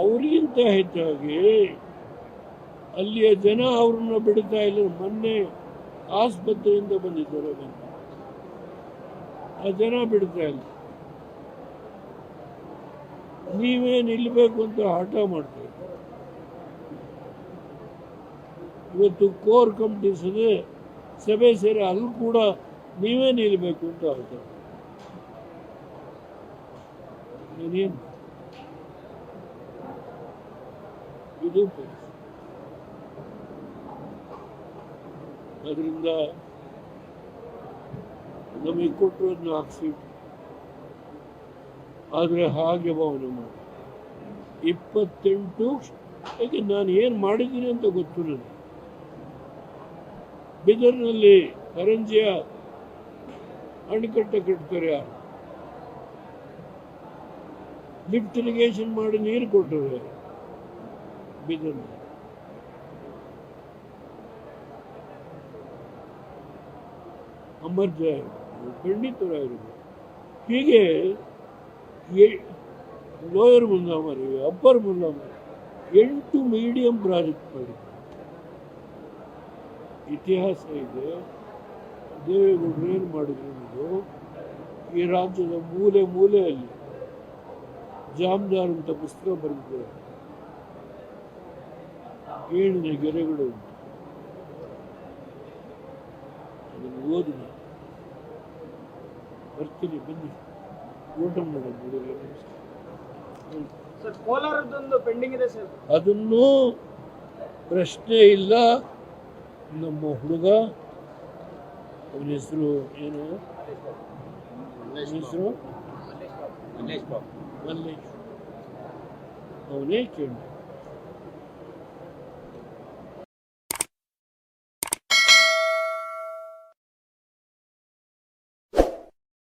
ಅವರಿಗಿಂತ ಹೆಚ್ಚಾಗಿ ಅಲ್ಲಿಯ ಜನ ಅವ್ರನ್ನ ಬಿಡ್ತಾ ಇಲ್ಲ ಮೊನ್ನೆ ಆಸ್ಪತ್ರೆಯಿಂದ ಬಂದಿದ್ದಾರೆ ಬಂದು ಆ ಜನ ಬಿಡ್ತಾ ಇಲ್ಲ ನೀವೇ ನಿಲ್ಬೇಕು ಅಂತ ಹಠ ಮಾಡ್ತೀವಿ ಇವತ್ತು ಕೋರ್ ಕಮಿಟಿ ಇದೆ. ಸಭೆ ಸೇರಿ ಅಲ್ಲಿ ಕೂಡ ನೀವೇ ನಿಲ್ಬೇಕು ಅಂತ ಹಠ ಪರಿಸ್ಥಿತಿ ಅದರಿಂದ ನಮಗೆ ಕೊಟ್ಟರು ನಾಲ್ಕು ಸೀಟ್ ಆದರೆ ಹಾಗೆ ಭಾವನೆ ಮಾಡಿ. ಇಪ್ಪತ್ತೆಂಟು ಯಾಕೆ ನಾನು ಏನು ಮಾಡಿದ್ದೀನಿ ಅಂತ ಗೊತ್ತು ನನಗೆ. ಬಿದರ್ನಲ್ಲಿ ಕರಂಜಿಯ ಅಣೆಕಟ್ಟೆ ಕಟ್ತಾರೆ ಯಾರು? ಲಿಫ್ಟ್ ಇರಿಗೇಷನ್ ಮಾಡಿ ನೀರು ಕೊಟ್ಟರು ಯಾರು ಅಮರ್ ಜಯ ಖಂಡಿತರಾಗಿರ್ಬೋದು ಹೀಗೆ ಲೋಯರ್ ಮುಂದಾಮರಿ ಅಪ್ಪರ್ ಮುಂದಾಮರಿ ಎಂಟು ಮೀಡಿಯಂ ಪ್ರಾಜೆಕ್ಟ್ ಮಾಡಿ. ಇತಿಹಾಸ ಇದೆ. ದೇವೇಗೌಡರು ಏನು ಮಾಡಿದ್ರು ಈ ರಾಜ್ಯದ ಮೂಲೆ ಮೂಲೆಯಲ್ಲಿ ಜಾಮ್ದಾರ್ ಅಂತ ಪುಸ್ತಕ ಬರೆದಿದ್ದಾರೆ. ಏಳಿನ ಗೆರೆಗಳು ಉಂಟು. ಅದನ್ನು ಓದಿ. ಬರ್ತೀನಿ ಬನ್ನಿ. ಊಟ ಮಾಡೋದು ಹುಡುಗರು ನಮಸ್ಕಾರ ಸರ್ ಕೋಲಾರದೊಂದು ಪೆಂಡಿಂಗ್ ಇದೆ ಸರ್. ಅದನ್ನು ಪ್ರಶ್ನೆ ಇಲ್ಲ. ನಮ್ಮ ಹುಡುಗ ಅವನ ಹೆಸರು ಏನು? ಹೆಸರು? ಮಲ್ಲೇಶ್ ಅವನೇ ಕೇಳಿ